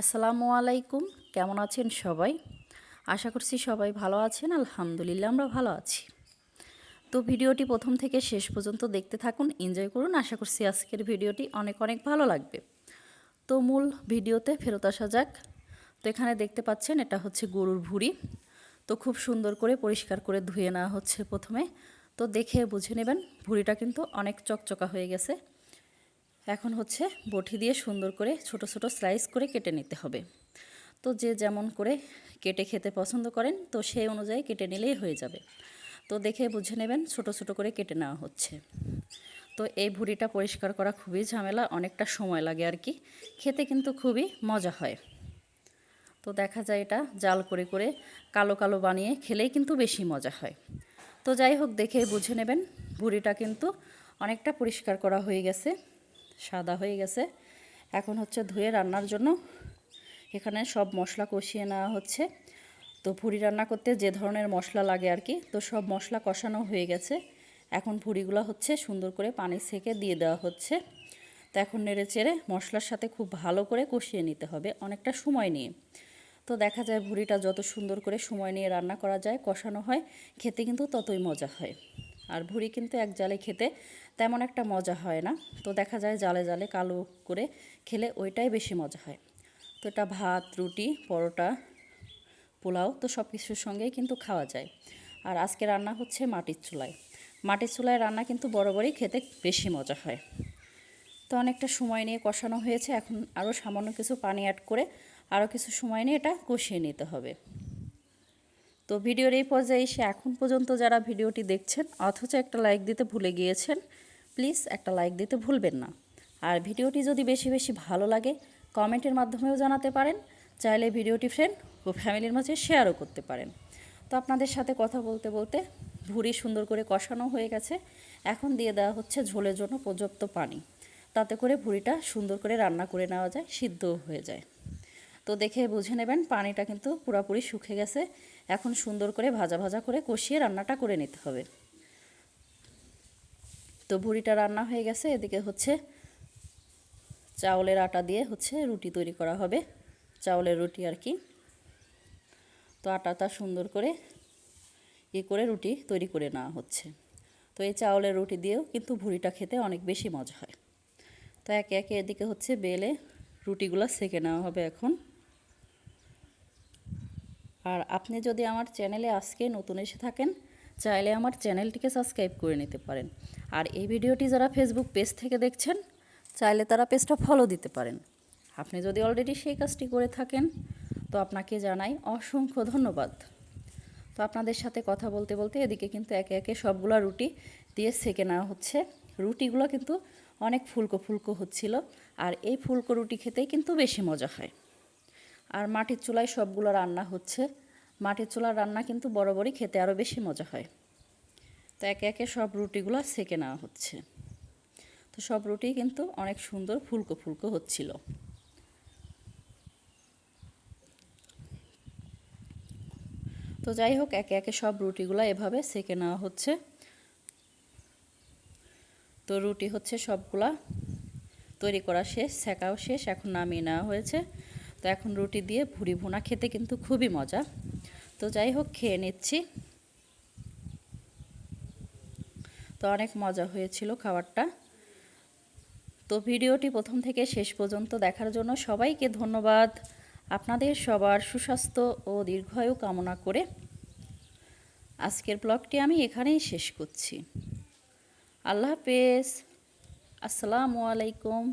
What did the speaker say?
আসসালামু আলাইকুম। কেমন আছেন সবাই? আশা করছি সবাই ভালো আছেন। আলহামদুলিল্লাহ, আমরা ভালো আছি। তো ভিডিওটি প্রথম থেকে শেষ পর্যন্ত দেখতে থাকুন এনজয় করুন। আশা করছি আজকের ভিডিওটি অনেক অনেক ভালো লাগবে। তো মূল ভিডিওতে ফেরত আসা যাক। তো এখানে দেখতে পাচ্ছেন, এটা হচ্ছে গরুর ভুড়ি। তো খুব সুন্দর করে পরিষ্কার করে ধুয়ে নেওয়া হচ্ছে প্রথমে। তো দেখে বুঝে নেবেন, ভুড়িটা কিন্তু অনেক চকচকা হয়ে গেছে। এখন হচ্ছে বটি দিয়ে সুন্দর করে ছোট ছোট স্লাইস করে কেটে নিতে হবে। তো যে যেমন করে কেটে খেতে পছন্দ করেন, তো সেই অনুযায়ী কেটে নিলেই হয়ে যাবে। তো দেখে বুঝে নেবেন ছোট ছোট করে কেটে নেওয়া হচ্ছে। তো এই ভুড়িটা পরিষ্কার করা খুবই ঝামেলা, অনেকটা সময় লাগে আর কি। খেতে কিন্তু খুবই মজা হয়। তো দেখা যায় এটা জাল করে করে কালো কালো বানিয়ে খেলেই কিন্তু বেশি মজা হয়। তো যাই হোক, দেখে বুঝে নেবেন ভুড়িটা কিন্তু অনেকটা পরিষ্কার করা হয়ে গেছে। সাদা হয়ে গেছে। এখন হচ্ছে ধুয়ে রান্নার জন্য এখানে সব মশলা কষিয়ে নেওয়া হচ্ছে। তো ভুড়ি রান্না করতে যে ধরনের মশলা লাগে আর কি, তো সব মশলা কষানো হয়ে গেছে। এখন ভুড়িগুলো হচ্ছে সুন্দর করে পানি সেকে দিয়ে দেওয়া হচ্ছে। তো এখন নেড়ে চেড়ে মশলার সাথে খুব ভালো করে কষিয়ে নিতে হবে অনেকটা সময় নিয়ে। তো দেখা যায় ভুড়িটা যত সুন্দর করে সময় নিয়ে রান্না করা যায়, কষানো হয়, খেতে কিন্তু ততই মজা হয়। আর ভুড়ি কিন্তু এক জালে খেতে তেমন একটা মজা হয় না। তো দেখা যায় জালে জালে কালো করে খেলে ওইটাই বেশি মজা হয়। তো এটা ভাত, রুটি, পরোটা, পোলাও তো সব কিছুর সঙ্গেই কিন্তু খাওয়া যায়। আর আজকে রান্না হচ্ছে মাটির চুলায়। মাটির চুলায় রান্না কিন্তু বরাবরই খেতে বেশি মজা হয়। তো অনেকটা সময় নিয়ে কষানো হয়েছে। এখন আরও সামান্য কিছু পানি অ্যাড করে আরও কিছু সময় নিয়ে এটা কষিয়ে নিতে হবে। তো ভিডিওর এই পর্যায়ে এসে এখন পর্যন্ত যারা ভিডিওটি দেখছেন, অথচ একটা লাইক দিতে ভুলে গিয়েছেন প্লিজ একটা লাইক দিতে ভুলবেন না। আর ভিডিওটি যদি বেশি বেশি ভালো লাগে কমেন্টের মাধ্যমেও জানাতে পারেন, চাইলে ভিডিওটি ফ্রেন্ড ও ফ্যামিলির মাঝে শেয়ারও করতে পারেন। তো আপনাদের সাথে কথা বলতে বলতে ভুড়ি সুন্দর করে কষানো হয়ে গেছে। এখন দিয়ে দেওয়া হচ্ছে ঝোলের জন্য পর্যাপ্ত পানি। তাতে করে ভুড়িটা সুন্দর করে রান্না করে নেওয়া যায়, সিদ্ধও হয়ে যায়। তো দেখে বুঝে নেবেন, পানিটা কিন্তু পুরোপুরি শুকে গেছে। এখন সুন্দর করে ভাজা ভাজা করে কষিয়ে রান্নাটা করে নিতে হবে। তো ভুড়িটা রান্না হয়ে গেছে, এদিকে হচ্ছে চাউলের আটা দিয়ে হচ্ছে রুটি তৈরি করা হবে। চাউলের রুটি আর কি। তো আটাটা সুন্দর করে ই করে রুটি তৈরি করে নেওয়া হচ্ছে। তো এই চাউলের রুটি দিয়েও কিন্তু ভুড়িটা খেতে অনেক বেশি মজা হয়। তো একে একে এদিকে হচ্ছে বেলে রুটিগুলো সেকে নেওয়া হবে এখন। আর আপনি যদি আমার চ্যানেলে আজকে নতুন এসে থাকেন, চাইলে আমার চ্যানেলটিকে সাবস্ক্রাইব করে নিতে পারেন। আর এই ভিডিওটি যারা ফেসবুক পেজ থেকে দেখছেন, চাইলে তারা পেজটা ফলো দিতে পারেন। আপনি যদি অলরেডি সেই কাজটি করে থাকেন, তো আপনাকে জানাই অসংখ্য ধন্যবাদ। তো আপনাদের সাথে কথা বলতে বলতে এদিকে কিন্তু একে একে সবগুলো রুটি দিয়ে সেকে নেওয়া হচ্ছে। রুটিগুলো কিন্তু অনেক ফুলকো ফুলকো হচ্ছিল, আর এই ফুলকো রুটি খেতেই কিন্তু বেশি মজা হয়। আর মাটির চুলায় সবগুলো রান্না হচ্ছে। মাটির চুলার রান্না কিন্তু বরাবরই খেতে আরও বেশি মজা হয়। তো একে একে সব রুটিগুলো সেকে নেওয়া হচ্ছে। তো সব রুটি কিন্তু অনেক সুন্দর ফুলকো ফুলকো হচ্ছিল। তো যাই হোক, একে একে সব রুটিগুলো এভাবে সেকে নেওয়া হচ্ছে। তো রুটি হচ্ছে সবগুলা। তৈরি করা শেষ, সেকাও শেষ, এখন নামিয়ে নেওয়া হয়েছে। তো এখন রুটি দিয়ে ভুড়ি ভুনা খেতে কিন্তু খুবই মজা। তো যাই হোক, খেয়ে নিচ্ছি। তো অনেক মজা হয়েছিল খাবারটা। তো ভিডিওটি প্রথম থেকে শেষ পর্যন্ত দেখার জন্য সবাইকে ধন্যবাদ। আপনাদের সবার সুস্বাস্থ্য ও দীর্ঘায়ু কামনা করে আজকের ব্লগটি আমি এখানেই শেষ করছি। আল্লাহ হাফেজ। আসসালামু আলাইকুম।